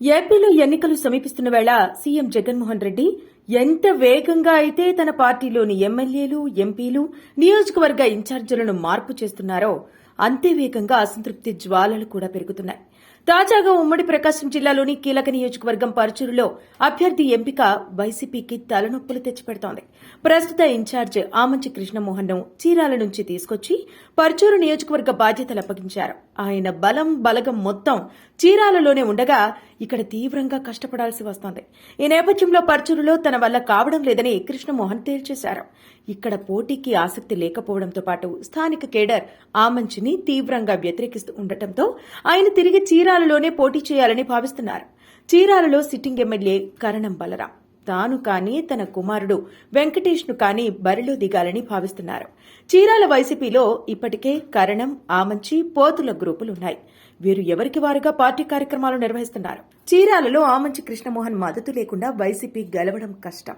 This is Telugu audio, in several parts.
ఏపీలో ఎన్నికలు సమీపిస్తున్న వేళ సీఎం జగన్మోహన్ రెడ్డి ఎంత వేగంగా అయితే తన పార్టీలోని ఎమ్మెల్యేలు ఎంపీలు నియోజకవర్గ ఇన్ఛార్జీలను మార్పు చేస్తున్నారో అంతే వేగంగా అసంతృప్తి జ్వాలలు కూడా పెరుగుతున్నాయి. తాజాగా ఉమ్మడి ప్రకాశం జిల్లాలోని కీలక నియోజకవర్గం పరచూరులో అభ్యర్థి ఎంపిక వైసీపీకి తలనొప్పులు తెచ్చిపెడుతోంది. ప్రస్తుత ఇన్ఛార్జ్ ఆమంచి కృష్ణమోహన్ను చీరాల నుంచి తీసుకొచ్చి పరుచూరు నియోజకవర్గ బాధ్యతలు అప్పగించారు. ఆయన బలం బలగం మొత్తం చీరాలలోనే ఉండగా ఇక్కడ తీవ్రంగా కష్టపడాల్సి వస్తోంది. ఈ నేపథ్యంలో పరుచూరులో తన వల్ల కావడం లేదని కృష్ణమోహన్ తేల్చేశారు. ఇక్కడ పోటీకి ఆసక్తి లేకపోవడంతో పాటు స్థానిక కేడర్ ఆమంచిని తీవ్రంగా వ్యతిరేకిస్తూ ఉండటంతో ఆయన తిరిగి చీరాలలోనే పోటీ చేయాలని భావిస్తున్నారు. చీరాలలో సిట్టింగ్ ఎమ్మెల్యే కరణం బలరాం. తాను కానీ తన కుమారుడు వెంకటేష్ను కానీ బరిలో దిగాలని భావిస్తున్నారు. చీరాల వైసీపీలో ఇప్పటికే కరణం ఆమంచి పోతుల గ్రూపులున్నాయి వీరు ఎవరికి వారుగా పార్టీ కార్యక్రమాలు నిర్వహిస్తున్నారు? చీరాలలో ఆమంచి కృష్ణమోహన్ మద్దతు లేకుండా వైసీపీ గెలవడం కష్టం.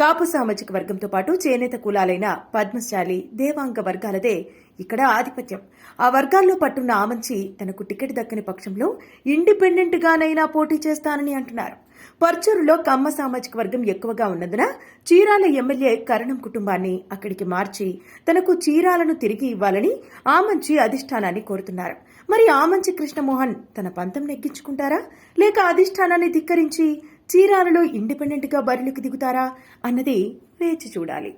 కాపు సామాజిక వర్గంతో పాటు చేనేత కులాలైన పద్మశాలి దేవాంగ వర్గాలదే ఇక్కడ ఆధిపత్యం. ఆ వర్గాల్లో పట్టున్న ఆమంచి తనకు టికెట్ దక్కని పక్షంలో ఇండిపెండెంట్ గానైనా పోటీ చేస్తానని అంటున్నారు. పర్చూరులో కమ్మ సామాజిక వర్గం ఎక్కువగా ఉన్నందున చీరాల ఎమ్మెల్యే కరణం కుటుంబాన్ని అక్కడికి మార్చి తనకు చీరాలను తిరిగి ఇవ్వాలని ఆమంచి అధిష్టానాన్ని కోరుతున్నారు. మరి ఆమంచి కృష్ణమోహన్ తన పంతం నెగ్గించుకుంటారా? లేక అధిష్టానాన్ని ధిక్కరించి చీరాలలో ఇండిపెండెంట్గా బరిలోకి దిగుతారా? అన్నది వేచి చూడాలి.